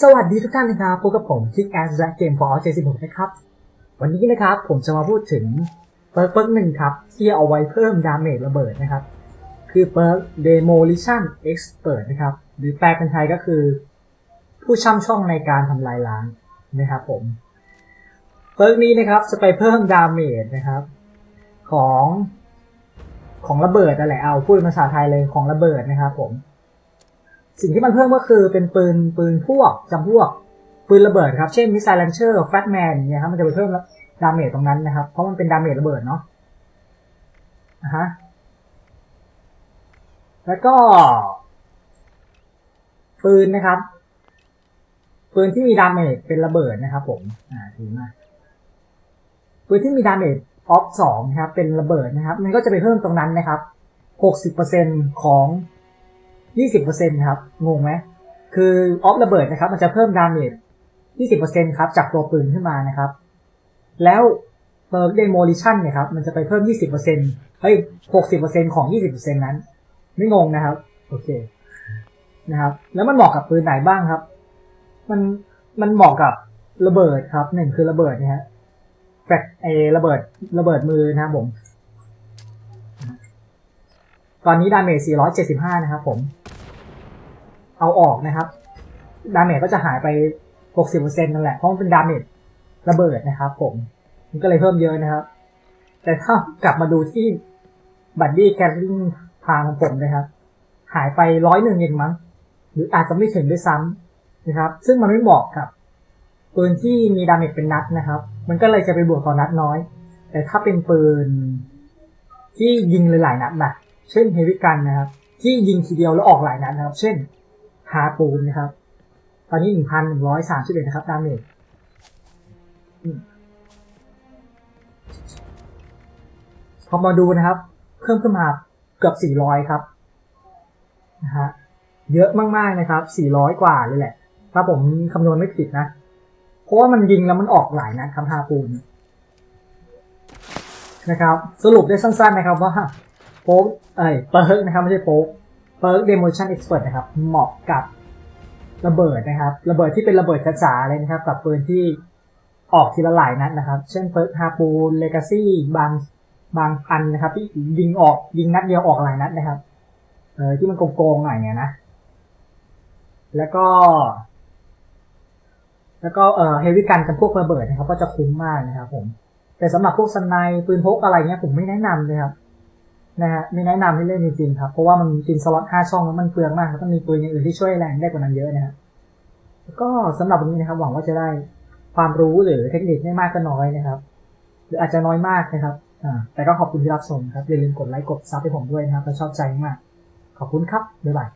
สวัสดีทุกท่านนะครับ พบกับผมคิกแอสและเกมฟอร์เจสิบหกนะครับ วันนี้นะครับผมจะมาพูดถึงเปิร์กเปิร์กหนึ่งครับ ที่เอาไว้เพิ่มดาเมจระเบิดนะครับ คือเปิร์ก Demolition Expert นะครับ หรือแปลเป็นไทยก็คือ ผู้ช่ำช่องในการทำลายล้างนะครับผม เปิร์กนี้นะครับจะไปเพิ่มดาเมจนะครับ ของของระเบิดนั่นแหละเอาพูดภาษาไทยเลยของระเบิดนะครับผม สิ่งที่มันเพิ่มก็คือเป็นปืนปืนพวกจำพวก ปืนระเบิดครับ เช่นมิสไซล์ a ลนเชอร์แฟตแมนเนี่ยครับมันจะไปเพิ่มดาเมจตรงนั้นนะครับ เพราะมันเป็นดาเมจระเบิดเนาะอะฮะแล้วก็ ปืนนะครับ ปืนที่มีดาเมจเป็นระเบิดนะครับ ผม อ่าดีมากปืนที่มีดาเมจออฟสองนะครับ เป็นระเบิดนะครับ มันก็จะไปเพิ่มตรงนั้นนะครับหกสิบเปอร์เซ็นของ ยี่สิบเปอร์เซ็นครับ งงไหม คือออฟระเบิดนะครับ มันจะเพิ่มดาเมจยี่สิบเปอร์เซ็นครับ จากตัวปืนขึ้นมานะครับ แล้วเปิร์กเดโมลิชันเนี่ยครับ มันจะไปเพิ่มยี่สิบเปอร์เซ็นเฮ้ยหกสิบเปอร์เซ็นของยี่สิบเปอร์เซ็นนั้น ไม่งงนะครับ โอเค นะครับ แล้วมันเหมาะกับปืนไหนบ้างครับ มัน มันเหมาะกับระเบิดครับ หนึ่งคือระเบิดนะฮะแฟกเอระเบิด ระเบิดมือนะครับผม ตอนนี้ดาเมจ475 นะครับผม เอาออกนะครับ ดาเมจก็จะหายไป 60%นั่นแหละ เพราะมันเป็นดาเมจระเบิดนะครับผม มันก็เลยเพิ่มเยอะนะครับ แต่ถ้ากลับมาดูที่บัดดี้แคลริงทางของผมนะครับ หายไปร้อยหนึ่งเองมั้ง หรืออาจจะไม่ถึงด้วยซ้ำนะครับ ซึ่งมันไม่เหมาะกับปืนที่มีดาเมจเป็นนัดนะครับ มันก็เลยจะไปบวกต่อนัดน้อย แต่ถ้าเป็นปืนที่ยิงหลายๆนัดนะเช่นเฮวิกันนะครับ ที่ยิงทีเดียวแล้วออกหลายนัดนะครับ เช่น ฮาปูนนะครับ ตอนนี้หนึ่งพันหนึ่งร้อยสามสิบเอ็ดนะครับดาเมจพอมาดูนะครับ เพิ่มขึ้นมาเกือบสี่ร้อยครับนะฮะเยอะมากๆนะครับสี่ร้อยกว่าเลยแหละ ถ้าผมคำนวณไม่ผิดนะ เพราะว่ามันยิงแล้วมันออกหลายนัดครับฮาปูนนะครับ สรุปได้สั้น ๆนะครับว่าโป๊กเอ้ยเปิร์กนะครับไม่ใช่โป๊ก ปิร์ก Demolition Expert นะครับเหมาะกับระเบิดนะครับ ระเบิดที่เป็นระเบิดจ๋าๆเลยนะครับ กับปืนที่ออกทีละหลายนัดนะครับ เช่นเปิร์กฮาปูเลกาซี่บางบางพันนะครับ ที่ยิงออกยิงนัดเดียวออกหลายนัดนะครับเออที่มันโกงๆหน่อยเนี่ยนะ แล้วก็ แล้วก็เอ่อเฮฟวี่กันกับพวกระเบิดนะครับ ก็จะคุ้มมากนะครับ ผม แต่สำหรับพวกสไนปืนพกอะไรเงี้ยผมไม่แนะนำเลยครับ นะฮะไม่แนะนำให้เล่นจริงๆครับ เพราะว่ามันกินสล็อต5ช่องแล้วมันเปลืองมากครับต้องมีปืนอย่างอื่นที่ช่วยแรงได้กว่านั้นเยอะนะฮะก็สำหรับวันนี้นะครับ หวังว่าจะได้ความรู้หรือเทคนิคไม่มากก็น้อยนะครับ หรืออาจจะน้อยมากนะครับอ่าแต่ก็ขอบคุณที่รับชมครับอย่าลืมกดไลค์กดซับให้ผมด้วยนะครับถ้าชอบใจมาก ขอบคุณครับบ๊ายบาย